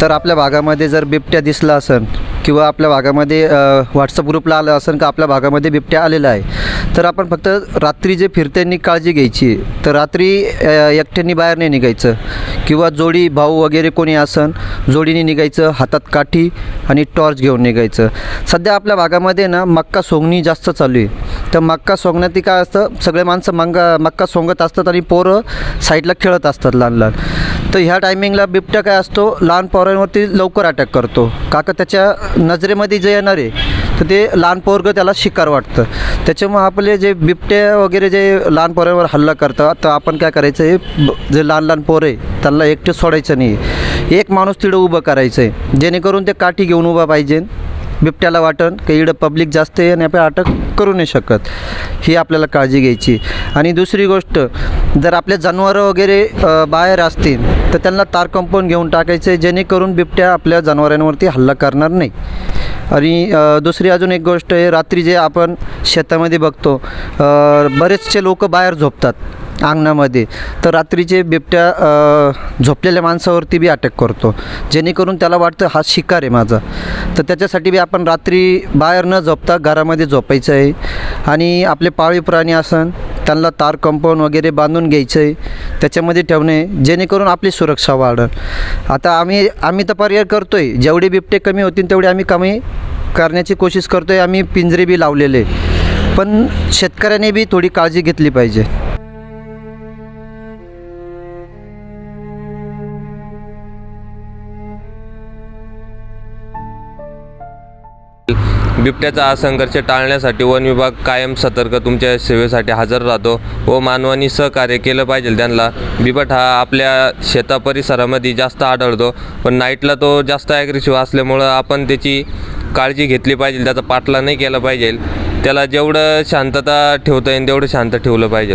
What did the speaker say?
तर आपल्या भागामध्ये जर बिबट्या दिसला असेल किंवा आपल्या भागामध्ये व्हॉट्सअप ग्रुपला आलं असेल का आपल्या भागामध्ये बिबट्या आलेला आहे तर आपण फक्त रात्री जे फिरत्यांनी काळजी घ्यायची. तर रात्री एकट्यांनी बाहेर नाही निघायचं किंवा जोडी भाऊ वगैरे कोणी असन जोडीने निघायचं हातात काठी आणि टॉर्च घेऊन निघायचं. सध्या आपल्या भागामध्ये ना मक्का सोंगणी जास्त चालू आहे. तर मक्का सोंगण्यात काय असतं सगळे माणसं मंगा मक्का सोंगत असतात आणि पोरं साईडला खेळत असतात लहान लहान तर ह्या टायमिंगला बिबट्या काय असतो? लहान पोरांवरती लवकर अटॅक करतो. काका त्याच्या नजरेमध्ये जे येणार आहे तर ते लहान पोरगं त्याला शिकार वाटतं. त्याच्यामुळं आपले जे बिबट्या वगैरे जे लहान पोरांवर हल्ला करतात तर आपण काय करायचं आहे ब- जे लहान लहान पोरं आहे त्यांना एकटे सोडायचं नाही एक माणूस तिथं उभं करायचं आहे जेणेकरून ते काठी घेऊन उभा पाहिजे. बिबट्याला वाटण की इकडं पब्लिक जास्त आहे आणि आपण अटक करू नाही शकत. ही आपल्याला काळजी घ्यायची. आणि दुसरी गोष्ट जर आपले जनावरं वगैरे बाहेर असतील तर त्यांना तार कंपाऊंड घेऊन टाकायचं जेणेकरून बिबट्या आपल्या जनावरांवरती हल्ला करणार नाही. आणि दुसरी अजून एक गोष्ट आहे रात्री जे आपण शेतामध्ये बघतो बरेचसे लोक बाहेर झोपतात अंगणामध्ये. तर रात्रीचे बिबट्या झोपलेल्या माणसावरती बी अटॅक करतो. जेणेकरून त्याला वाटतं हा शिकार आहे माझा. तर त्याच्यासाठी बी आपण रात्री बाहेर न झोपता घरामध्ये झोपायचं आहे. आणि आपले पाळीव प्राणी असन त्यांना तार कंपाऊंड वगैरे बांधून घ्यायचं आहे त्याच्यामध्ये ठेवणे जेणेकरून आपली सुरक्षा वाढेल. आता आम्ही आम्ही तर पर्याय करतो आहे जेवढे बिबटे कमी होतील तेवढे आम्ही कमी करण्याची कोशिश करतो आहे आम्ही पिंजरे बी लावलेले. पण शेतकऱ्याने बी थोडी काळजी घेतली पाहिजे. बिबट्याचा हा संघर्ष टाळण्यासाठी वन विभाग कायम सतर्क तुमच्या सेवेसाठी हजर राहतो व मानवानी सहकार्य केलं पाहिजे. त्यांना बिबट हा आपल्या शेता परिसरामध्ये जास्त आढळतो पण नाईटला तो जास्त ॲग्रेसिव्ह असल्यामुळं आपण त्याची काळजी घेतली पाहिजे त्याचा पाठला नाही केला पाहिजे. त्याला जेवढं शांतता ठेवता येईल तेवढं शांत ठेवलं पाहिजे.